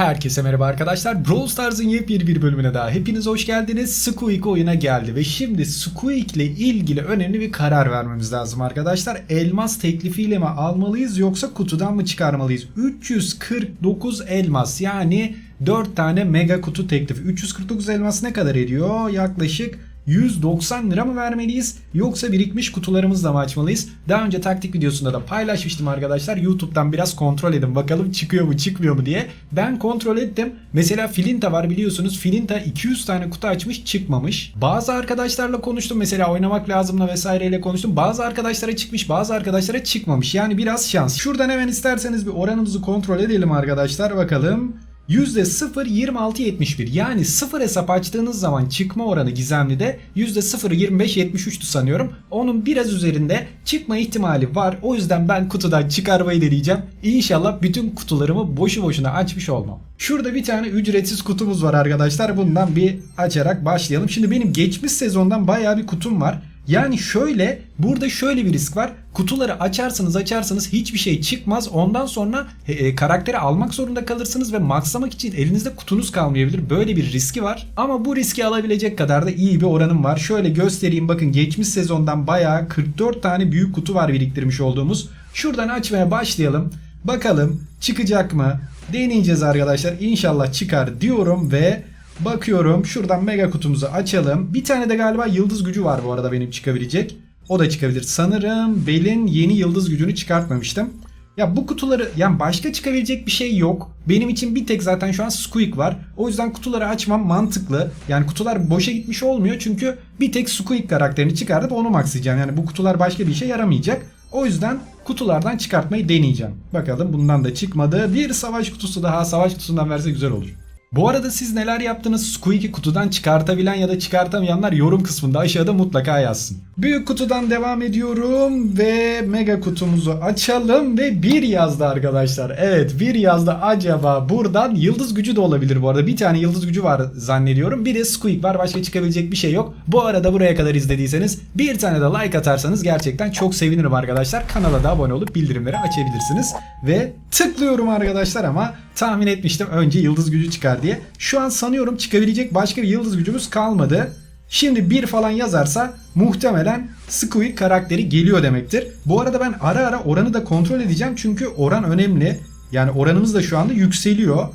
Herkese merhaba arkadaşlar. Brawl Stars'ın yepyeni bir bölümüne daha hepiniz hoş geldiniz. Squeak oyuna geldi ve şimdi Squeak ile ilgili önemli bir karar vermemiz lazım arkadaşlar. Elmas teklifiyle mi almalıyız yoksa kutudan mı çıkarmalıyız? 349 elmas yani 4 tane mega kutu teklifi. 349 elmas ne kadar ediyor? Yaklaşık 190 lira mı vermeliyiz yoksa birikmiş kutularımızla mı açmalıyız? Daha önce taktik videosunda da paylaşmıştım arkadaşlar. YouTube'dan biraz kontrol edin bakalım çıkıyor mu çıkmıyor mu diye. Ben kontrol ettim. Mesela Filinta var biliyorsunuz. Filinta 200 tane kutu açmış çıkmamış. Bazı arkadaşlarla konuştum mesela oynamak lazımla vesaireyle konuştum. Bazı arkadaşlara çıkmış bazı arkadaşlara çıkmamış. Yani biraz şans. Şuradan hemen isterseniz bir oranımızı kontrol edelim arkadaşlar bakalım. %0.2671 yani 0 hesap açtığınız zaman çıkma oranı gizemli de %0.2573'tü sanıyorum. Onun biraz üzerinde çıkma ihtimali var. O yüzden ben kutudan çıkarmayı deneyeceğim. İnşallah bütün kutularımı boşu boşuna açmış olmam. Şurada bir tane ücretsiz kutumuz var arkadaşlar. Bundan bir açarak başlayalım. Şimdi benim geçmiş sezondan bayağı bir kutum var. Yani şöyle burada şöyle bir risk var. Kutuları açarsınız açarsınız hiçbir şey çıkmaz. Ondan sonra e, e, karakteri almak zorunda kalırsınız ve maxlamak için elinizde kutunuz kalmayabilir. Böyle bir riski var. Ama bu riski alabilecek kadar da iyi bir oranım var. Şöyle göstereyim bakın geçmiş sezondan bayağı 44 tane büyük kutu var biriktirmiş olduğumuz. Şuradan açmaya başlayalım. Bakalım çıkacak mı? Deneyeceğiz arkadaşlar. İnşallah çıkar diyorum ve Bakıyorum şuradan mega kutumuzu açalım. Bir tane de galiba yıldız gücü var bu arada benim çıkabilecek. O da çıkabilir. Sanırım Bel'in yeni yıldız gücünü çıkartmamıştım. Ya bu kutuları yani başka çıkabilecek bir şey yok. Benim için bir tek zaten şu an Squeak var. O yüzden kutuları açmam mantıklı. Yani kutular boşa gitmiş olmuyor çünkü bir tek Squeak karakterini çıkartıp onu maxlayacağım. Yani bu kutular başka bir işe yaramayacak. O yüzden kutulardan çıkartmayı deneyeceğim. Bakalım bundan da çıkmadı. Bir savaş kutusu daha savaş kutusundan verse güzel olur. Bu arada siz neler yaptınız? Squeak'i kutudan çıkartabilen ya da çıkartamayanlar yorum kısmında aşağıda mutlaka yazsın. Büyük kutudan devam ediyorum ve mega kutumuzu açalım ve bir yazdı arkadaşlar. Evet bir yazdı acaba buradan yıldız gücü de olabilir bu arada. Bir tane yıldız gücü var zannediyorum. Bir de Squeak var başka çıkabilecek bir şey yok. Bu arada buraya kadar izlediyseniz bir tane de like atarsanız gerçekten çok sevinirim arkadaşlar. Kanala da abone olup bildirimleri açabilirsiniz. Ve tıklıyorum arkadaşlar ama tahmin etmiştim önce yıldız gücü çıkar diye. Şu an sanıyorum çıkabilecek başka bir yıldız gücümüz kalmadı. Şimdi bir falan yazarsa muhtemelen Squeak karakteri geliyor demektir. Bu arada ben ara ara oranı da kontrol edeceğim çünkü oran önemli. Yani oranımız da şu anda yükseliyor.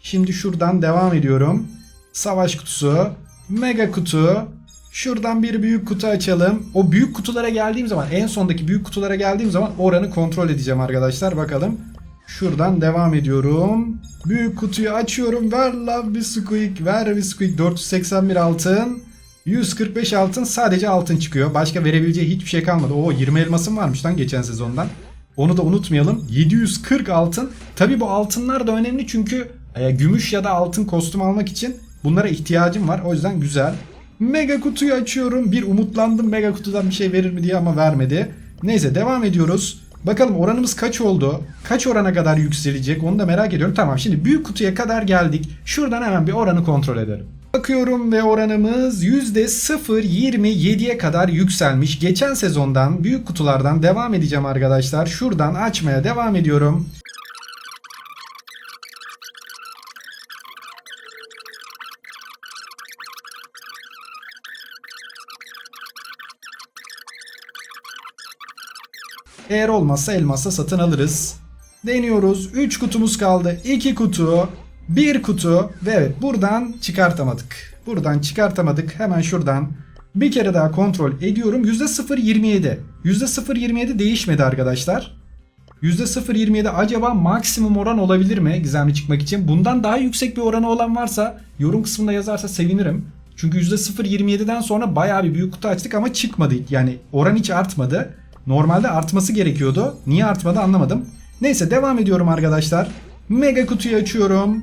Şimdi şuradan devam ediyorum. Savaş kutusu, mega kutu. Şuradan bir büyük kutu açalım. O büyük kutulara geldiğim zaman en sondaki büyük kutulara geldiğim zaman oranı kontrol edeceğim arkadaşlar. Bakalım. Şuradan devam ediyorum. Büyük kutuyu açıyorum. Ver lan bir squeak. Ver bir squeak. 481 altın. 145 altın sadece altın çıkıyor. Başka verebileceği hiçbir şey kalmadı. Oo 20 elmasım varmış lan geçen sezondan. Onu da unutmayalım. 740 altın. Tabi bu altınlar da önemli çünkü e, gümüş ya da altın kostüm almak için bunlara ihtiyacım var. O yüzden güzel. Mega kutuyu açıyorum. Bir umutlandım mega kutudan bir şey verir mi diye ama vermedi. Neyse devam ediyoruz. Bakalım oranımız kaç oldu? Kaç orana kadar yükselecek? Onu da merak ediyorum. Tamam şimdi büyük kutuya kadar geldik. Şuradan hemen bir oranı kontrol edelim. Bakıyorum ve oranımız %0.27'ye kadar yükselmiş. Geçen sezondan büyük kutulardan devam edeceğim arkadaşlar. Şuradan açmaya devam ediyorum. Eğer olmazsa elmasla satın alırız. Deniyoruz. 3 kutumuz kaldı. 2 kutu. 1 kutu. Ve evet buradan çıkartamadık. Buradan çıkartamadık. Hemen şuradan bir kere daha kontrol ediyorum. %0.27. %0.27 değişmedi arkadaşlar. %0.27 acaba maksimum oran olabilir mi gizemli çıkmak için? Bundan daha yüksek bir oranı olan varsa yorum kısmında yazarsa sevinirim. Çünkü %0.27'den sonra bayağı bir büyük kutu açtık ama çıkmadı. Yani oran hiç artmadı. Normalde artması gerekiyordu. Niye artmadı anlamadım. Neyse devam ediyorum arkadaşlar. Mega kutuyu açıyorum.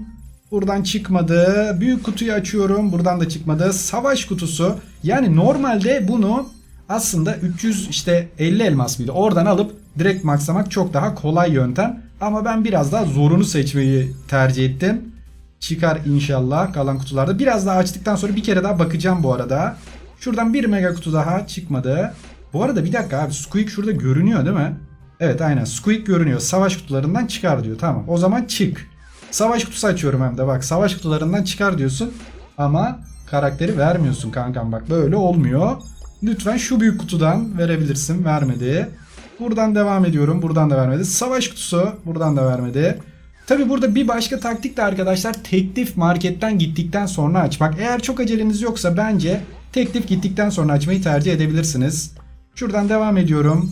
Buradan çıkmadı. Büyük kutuyu açıyorum. Buradan da çıkmadı. Savaş kutusu. Yani normalde bunu aslında 300 işte 50 elmas mıydı? Oradan alıp direkt maxlamak çok daha kolay yöntem. Ama ben biraz daha zorunu seçmeyi tercih ettim. Çıkar inşallah kalan kutularda. Biraz daha açtıktan sonra bir kere daha bakacağım bu arada. Şuradan bir mega kutu daha çıkmadı. Bu arada bir dakika abi Squeak şurada görünüyor değil mi? Evet aynen Squeak görünüyor. Savaş kutularından çıkar diyor. Tamam o zaman çık. Savaş kutusu açıyorum hem de bak savaş kutularından çıkar diyorsun ama karakteri vermiyorsun kankam bak böyle olmuyor. Lütfen şu büyük kutudan verebilirsin vermedi. Buradan devam ediyorum buradan da vermedi. Savaş kutusu buradan da vermedi. Tabi burada bir başka taktik de arkadaşlar teklif marketten gittikten sonra açmak. Eğer çok aceleniz yoksa bence teklif gittikten sonra açmayı tercih edebilirsiniz. Şuradan devam ediyorum.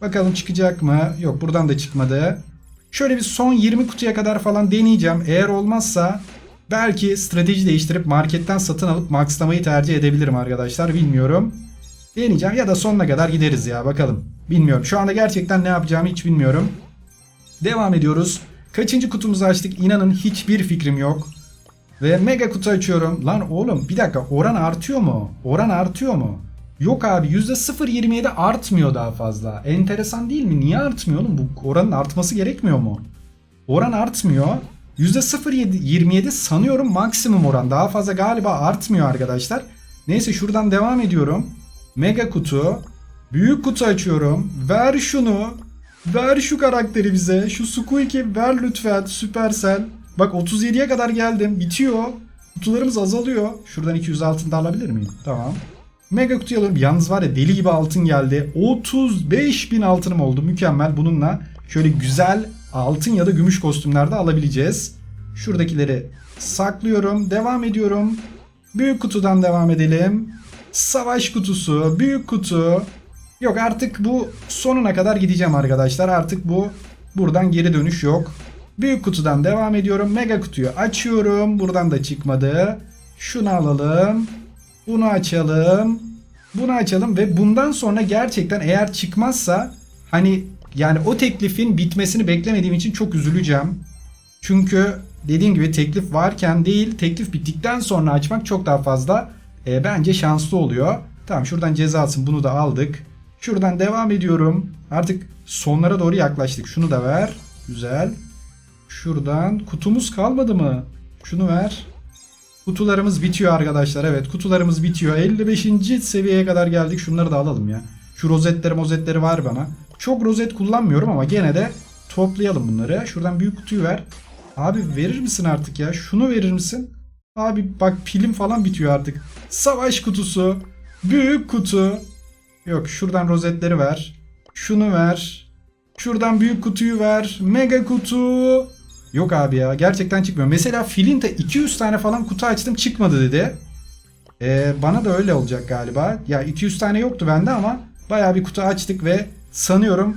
Bakalım çıkacak mı? Yok buradan da çıkmadı. Şöyle bir son 20 kutuya kadar falan deneyeceğim. Eğer olmazsa belki strateji değiştirip marketten satın alıp maxlamayı tercih edebilirim arkadaşlar. Bilmiyorum. Deneyeceğim ya da sonuna kadar gideriz ya bakalım. Bilmiyorum. Şu anda gerçekten ne yapacağımı hiç bilmiyorum. Devam ediyoruz. Kaçıncı kutumuzu açtık? İnanın hiçbir fikrim yok. Ve mega kutu açıyorum. Lan oğlum bir dakika oran artıyor mu? Oran artıyor mu? Yok abi %0.27 artmıyor daha fazla. Enteresan değil mi? Niye artmıyor oğlum? Bu oranın artması gerekmiyor mu? Oran artmıyor. %0.27 sanıyorum maksimum oran. Daha fazla galiba artmıyor arkadaşlar. Neyse şuradan devam ediyorum. Mega kutu. Büyük kutu açıyorum. Ver şunu. Ver şu karakteri bize. Şu Squeak'i ver lütfen. Supercell. Bak 37'ye kadar geldim. Bitiyor. Kutularımız azalıyor. Şuradan 200 altın da alabilir miyim? Tamam. Mega kutuyu alıyorum. Yalnız var ya deli gibi altın geldi. 35 bin altınım oldu. Mükemmel. Bununla şöyle güzel altın ya da gümüş kostümler de alabileceğiz. Şuradakileri saklıyorum. Devam ediyorum. Büyük kutudan devam edelim. Savaş kutusu, büyük kutu. Yok artık bu sonuna kadar gideceğim arkadaşlar. Artık bu buradan geri dönüş yok. Büyük kutudan devam ediyorum. Mega kutuyu açıyorum. Buradan da çıkmadı. Şunu alalım. Bunu açalım. Bunu açalım ve bundan sonra gerçekten eğer çıkmazsa hani yani o teklifin bitmesini beklemediğim için çok üzüleceğim. Çünkü dediğim gibi teklif varken değil teklif bittikten sonra açmak çok daha fazla e, bence şanslı oluyor. Tamam şuradan cezasın bunu da aldık. Şuradan devam ediyorum. Artık sonlara doğru yaklaştık. Şunu da ver. Güzel. Şuradan kutumuz kalmadı mı? Şunu ver. Kutularımız bitiyor arkadaşlar. Evet kutularımız bitiyor. 55. seviyeye kadar geldik. Şunları da alalım ya. Şu rozetleri mozetleri var bana. Çok rozet kullanmıyorum ama gene de toplayalım bunları. Şuradan büyük kutuyu ver. Abi verir misin artık ya? Şunu verir misin? Abi bak pilim falan bitiyor artık. Savaş kutusu. Büyük kutu. Yok şuradan rozetleri ver. Şunu ver. Şuradan büyük kutuyu ver. Mega kutu. Yok abi ya gerçekten çıkmıyor. Mesela Filinta 200 tane falan kutu açtım çıkmadı dedi. Ee, bana da öyle olacak galiba. Ya 200 tane yoktu bende ama baya bir kutu açtık ve sanıyorum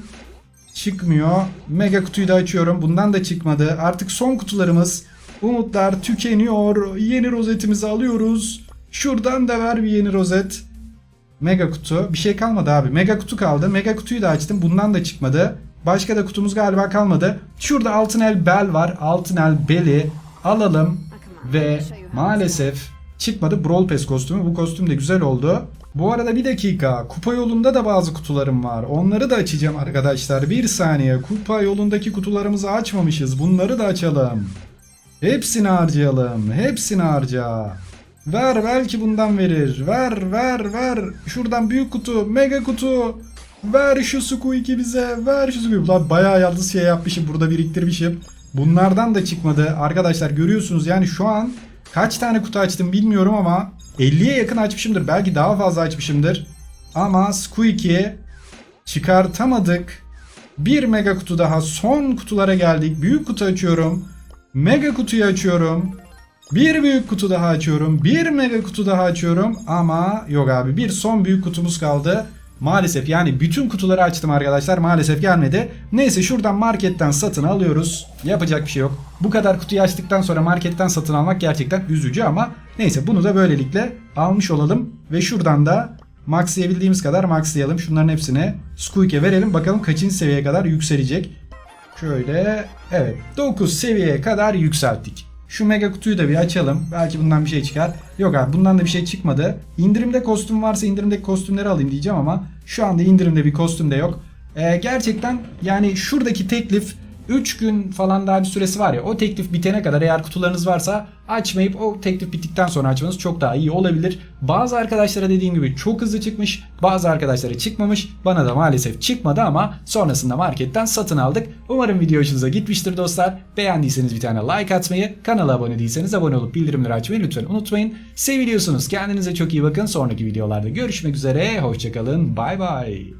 çıkmıyor. Mega kutuyu da açıyorum. Bundan da çıkmadı. Artık son kutularımız. Umutlar tükeniyor. Yeni rozetimizi alıyoruz. Şuradan da ver bir yeni rozet. Mega kutu. Bir şey kalmadı abi. Mega kutu kaldı. Mega kutuyu da açtım. Bundan da çıkmadı. Başka da kutumuz galiba kalmadı. Şurada altın el bel var. Altın el beli alalım. Ve maalesef çıkmadı Brawl Pass kostümü. Bu kostüm de güzel oldu. Bu arada bir dakika. Kupa yolunda da bazı kutularım var. Onları da açacağım arkadaşlar. Bir saniye. Kupa yolundaki kutularımızı açmamışız. Bunları da açalım. Hepsini harcayalım. Hepsini harca. Ver belki bundan verir. Ver ver ver. Şuradan büyük kutu, mega kutu. Ver şu Squeak'i bize. Ver şu Squeak'i. Lan bayağı yalnız şey yapmışım. Burada biriktirmişim. Bunlardan da çıkmadı. Arkadaşlar görüyorsunuz yani şu an kaç tane kutu açtım bilmiyorum ama 50'ye yakın açmışımdır. Belki daha fazla açmışımdır. Ama Squeak'i çıkartamadık. Bir mega kutu daha. Son kutulara geldik. Büyük kutu açıyorum. Mega kutuyu açıyorum. Bir büyük kutu daha açıyorum. Bir mega kutu daha açıyorum. Ama yok abi bir son büyük kutumuz kaldı. Maalesef yani bütün kutuları açtım arkadaşlar. Maalesef gelmedi. Neyse şuradan marketten satın alıyoruz. Yapacak bir şey yok. Bu kadar kutuyu açtıktan sonra marketten satın almak gerçekten üzücü ama neyse bunu da böylelikle almış olalım. Ve şuradan da maxlayabildiğimiz kadar maxlayalım. Şunların hepsini Squeak'e verelim. Bakalım kaçıncı seviyeye kadar yükselecek. Şöyle evet 9 seviyeye kadar yükselttik. Şu mega kutuyu da bir açalım. Belki bundan bir şey çıkar. Yok abi bundan da bir şey çıkmadı. İndirimde kostüm varsa indirimdeki kostümleri alayım diyeceğim ama şu anda indirimde bir kostüm de yok. Ee, gerçekten yani şuradaki teklif 3 gün falan daha bir süresi var ya o teklif bitene kadar eğer kutularınız varsa açmayıp o teklif bittikten sonra açmanız çok daha iyi olabilir. Bazı arkadaşlara dediğim gibi çok hızlı çıkmış. Bazı arkadaşlara çıkmamış. Bana da maalesef çıkmadı ama sonrasında marketten satın aldık. Umarım video hoşunuza gitmiştir dostlar. Beğendiyseniz bir tane like atmayı, kanala abone değilseniz abone olup bildirimleri açmayı lütfen unutmayın. Seviliyorsunuz. Kendinize çok iyi bakın. Sonraki videolarda görüşmek üzere. Hoşçakalın. Bay bay.